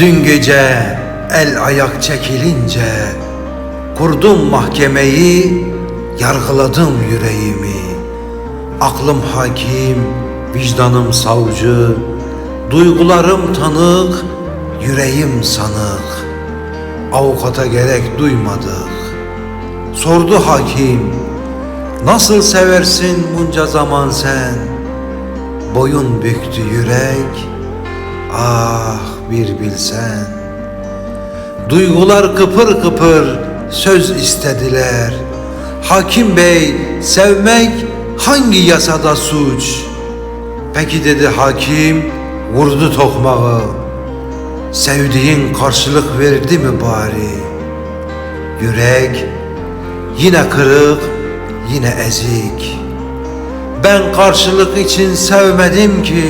Dün gece el ayak çekilince Kurdum mahkemeyi, yargıladım yüreğimi. Aklım hakim, vicdanım savcı Duygularım tanık, yüreğim sanık. Avukata gerek duymadık. Sordu hakim Nasıl seversin bunca zaman sen? Boyun büktü yürek. Ah bir bilsen. Duygular kıpır kıpır söz istediler. Hakim bey sevmek hangi yasada suç? Peki dedi hakim vurdu tokmağı. Sevdiğin karşılık verdi mi bari? Yürek yine kırık yine ezik. Ben karşılık için sevmedim ki